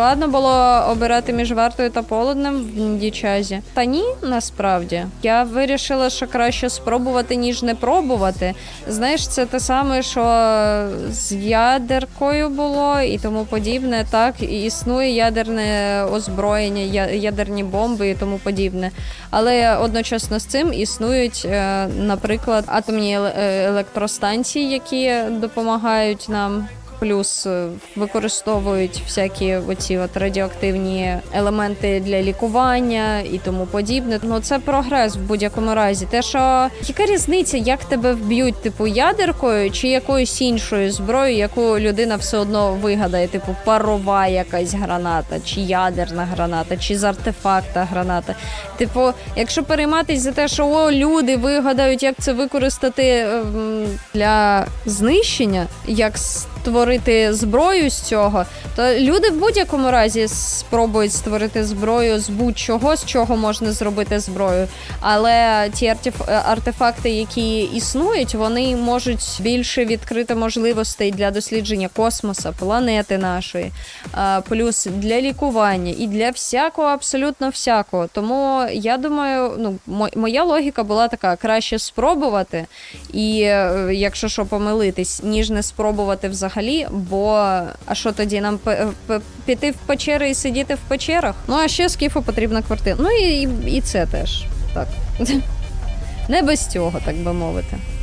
Складно було обирати між вартою та полуднем в дічазі. Та ні, насправді. Я вирішила, що краще спробувати, ніж не пробувати. Знаєш, це те саме, що з ядеркою було і тому подібне. Так, існує ядерне озброєння, ядерні бомби і тому подібне. Але одночасно з цим існують, е, наприклад, атомні е, електростанції, які допомагають нам. Плюс е, використовують всякі оці от радіоактивні елементи для лікування і тому подібне. Ну це прогрес в будь-якому разі. Те, що яка різниця, як тебе вб'ють, типу ядеркою чи якоюсь іншою зброєю, яку людина все одно вигадає, типу парова якась граната, чи ядерна граната, чи з артефакта граната. Типу, якщо перейматись за те, що о, люди вигадають, як це використати ем, для знищення, як створити зброю з цього, то люди в будь-якому разі спробують створити зброю з будь-чого, з чого можна зробити зброю. Але ті артеф- артефакти, які існують, вони можуть більше відкрити можливостей для дослідження космоса, планети нашої, плюс для лікування і для всякого, абсолютно всякого. Тому я думаю, ну моя логіка була така: краще спробувати, і е, якщо що помилитись, ніж не спробувати взагалі. Бо а що тоді нам пе- піти в печери і сидіти в печерах? Ну а ще скіфу потрібна квартира. Ну і, і, і це теж так. Не без цього, так би мовити.